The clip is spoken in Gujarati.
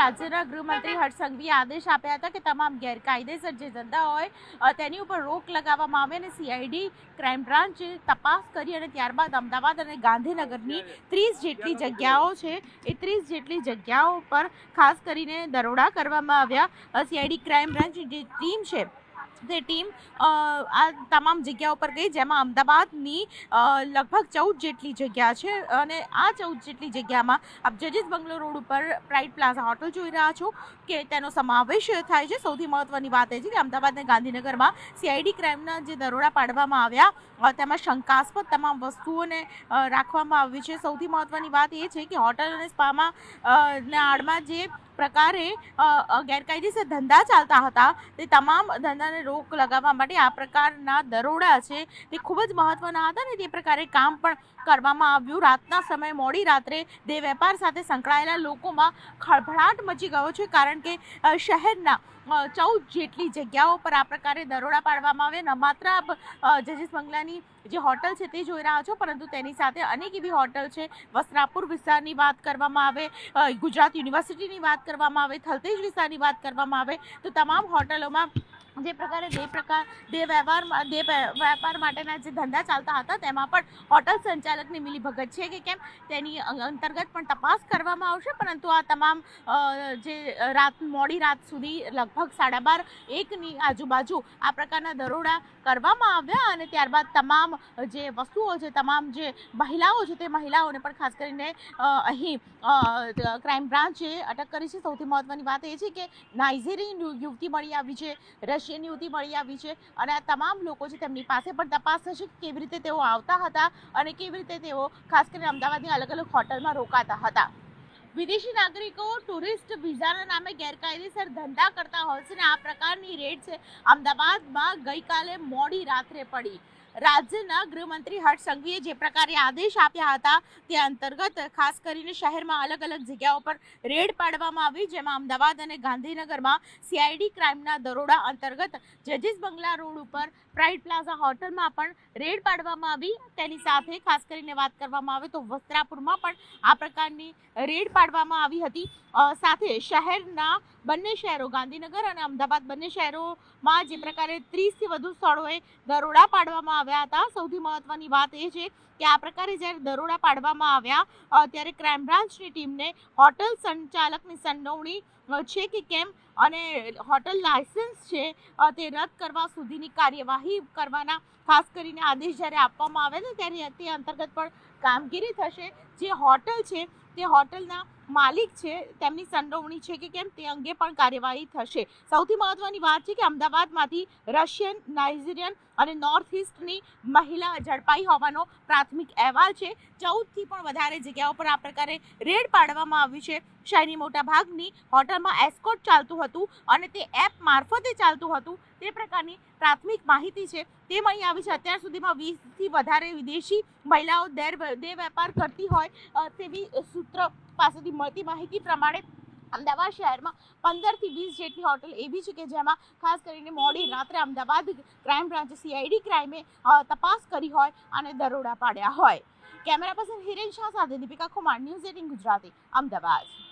રાજ્યના ગૃહમંત્રી હર્ષ આદેશ આપ્યા હતા કે તમામ ગેરકાયદેસર જે ધંધા હોય તેની ઉપર રોક લગાવવામાં આવે અને સીઆઈડી ક્રાઇમ બ્રાન્ચ તપાસ કરી અને ત્યારબાદ અમદાવાદ અને ગાંધીનગરની ત્રીસ જેટલી જગ્યાઓ છે, એ ત્રીસ જેટલી જગ્યાઓ પર ખાસ કરીને દરોડા કરવામાં આવ્યા. સીઆઈડી ક્રાઇમ બ્રાન્ચની જે ટીમ છે તે ટીમ આ તમામ જગ્યા ઉપર ગઈ, જેમાં અમદાવાદની લગભગ ચૌદ જેટલી જગ્યા છે અને આ ચૌદ જેટલી જગ્યામાં આપ જજીસ બંગલો રોડ ઉપર પ્રાઇડ પ્લાઝા હોટલ જોઈ રહ્યા છો કે તેનો સમાવેશ થાય છે. સૌથી મહત્વની વાત એ છે કે અમદાવાદ અને ગાંધીનગરમાં સીઆઈડી ક્રાઇમના જે દરોડા પાડવામાં આવ્યા તેમાં શંકાસ્પદ તમામ વસ્તુઓને રાખવામાં આવી છે. સૌથી મહત્વની વાત એ છે કે હોટલ અને સ્પામાં ના આડમાં જે પ્રકારે ગેરકાયદેસર ધંધા ચાલતા હતા. તે તમામ ધંધાને રોક લગાવવા માટે આ પ્રકારના દરોડા છે. તે ખૂબ જ મહત્વના હતા ને તે પ્રકારે કામ પણ કરવામાં આવ્યું. રાતના સમયે મોડી રાત્રે દેહ વેપાર સાથે સંકળાયેલા લોકોમાં ખળભળાટ મચી ગયો છે કારણ કે શહેરના ચૌદ જેટલી જગ્યાઓ પર આ પ્રકારે દરોડા પાડવામાં આવે ન માત્ર જજીસ બંગલાની જે હોટલ છે તે જોઈ રહ્યા છો, પરંતુ તેની સાથે અનેક એવી હોટલ છે. વસ્ત્રાપુર વિસ્તારની વાત કરવામાં આવે ગુજરાત યુનિવર્સિટીની વાત કરવામાં આવે થલતેજ વિસ્તારની વાત કરવામાં આવે તો તમામ હોટલોમાં જે પ્રકારે દેહ પ્રકાર દેહ વ્યવહાર દેહ વેપાર માટેના જે ધંધા ચાલતા હતા, તેમાં પણ હોટલ સંચાલકની મિલીભગત છે કે કેમ? તેની અંતર્ગત પણ તપાસ કરવામાં આવશે, પરંતુ આ તમામ જે રાત, મોડી રાત સુધી લગભગ સાડા બાર એકની આજુબાજુ આ પ્રકારના દરોડા કરવામાં આવ્યા અને ત્યારબાદ તમામ જે વસ્તુઓ છે, તમામ જે મહિલાઓ છે, તે મહિલાઓને પણ ખાસ કરીને અહીં ક્રાઇમ બ્રાન્ચે અટક કરી છે. સૌથી મહત્વની વાત એ છે કે નાઇઝેરિયન યુવતી મળી આવી છે. રશિયન યુવતી મળી આવી છે અને આ તમામ લોકો છે તેમની પાસે પણ તપાસ થશે કેવી રીતે તેઓ આવતા હતા અને કેવી રીતે તેઓ ખાસ કરીને અમદાવાદની અલગ અલગ હોટલમાં રોકાતા હતા. વિદેશી નાગરિકો ટુરિસ્ટ વિઝાના નામે ગેરકાયદેસર ધંધા કરતા હોય છે ને આ પ્રકારની રેડ છે. અમદાવાદમાં ગઈકાલે મોડી રાત્રે પડી. રાજ્યના ગૃહમંત્રી હર્ષ સંઘવીએ જે પ્રકારે આદેશ આપ્યા હતા તે અંતર્ગત ખાસ કરીને શહેરમાં અલગ અલગ જગ્યાઓ પર રેડ પાડવામાં આવી, જેમાં અમદાવાદ અને ગાંધીનગરમાં સીઆઈડી ક્રાઇમના દરોડા અંતર્ગત જજીસ બંગલા રોડ ઉપર પ્રાઇડ પ્લાઝા હોટલમાં પણ રેડ પાડવામાં આવી. તેની સાથે ખાસ કરીને વાત કરવામાં આવે તો વસ્ત્રાપુરમાં પણ આ પ્રકારની રેડ પાડવામાં આવી હતી. સાથે શહેરના બંને શહેરો, ગાંધીનગર અને અમદાવાદ બંને શહેરોમાં જે પ્રકારે ત્રીસથી વધુ સ્થળોએ દરોડા પાડવામાં આવ્યા હતા. સૌથી મહત્વની વાત એ છે કે આ પ્રકારે જ્યારે દરોડા પાડવામાં આવ્યા ત્યારે ક્રાઇમ બ્રાન્ચની ટીમને હોટલ સંચાલકની સંડોવણી છે કે કેમ? અને હોટલ લાયસન્સ છે તે રદ કરવા સુધીની કાર્યવાહી કરવાના ખાસ કરીને આદેશ જ્યારે આપવામાં આવે ને ત્યારે તે અંતર્ગત પણ કામગીરી થશે. જે હોટલ છે, તે હોટલના માલિક છે, તેમની સંડોવણી છે કે કેમ તે અંગે પણ કાર્યવાહી થશે. સૌથી મહત્વની વાત છે કે અમદાવાદમાંથી રશિયન, નાઇજીરિયન અને નોર્થ ઇસ્ટની મહિલા ઝડપાઈ હોવાનો પ્રાથમિક અહેવાલ છે. ચૌદથી પણ વધારે જગ્યાઓ પર આ પ્રકારે રેડ પાડવામાં આવી છે. શહેરની મોટા ભાગની હોટલમાં એસ્કોટ ચાલતું હતું. અને તે એપ મારફતે ચાલતું હતું. તે પ્રકારની પ્રાથમિક માહિતી છે. તે મળી આવી છે. અત્યાર સુધીમાં વીસથી વધારે વિદેશી મહિલાઓ દેર દેહ વેપાર કરતી હોય તેવી સૂત્ર પાસેથી મળતી માહિતી પ્રમાણે અમદાવાદ શહેરમાં પંદરથી વીસ જેટલી હોટલ એવી છે કે જેમાં ખાસ કરીને મોડી રાત્રે અમદાવાદ ક્રાઇમ બ્રાન્ચ સીઆઈડી ક્રાઇમે તપાસ કરી હોય અને દરોડા પાડ્યા હોય. કેમેરા પર્સન હિરેન શાહ સાથે દીપિકા કુમાર ન્યૂઝ એટીન ગુજરાતી, અમદાવાદ.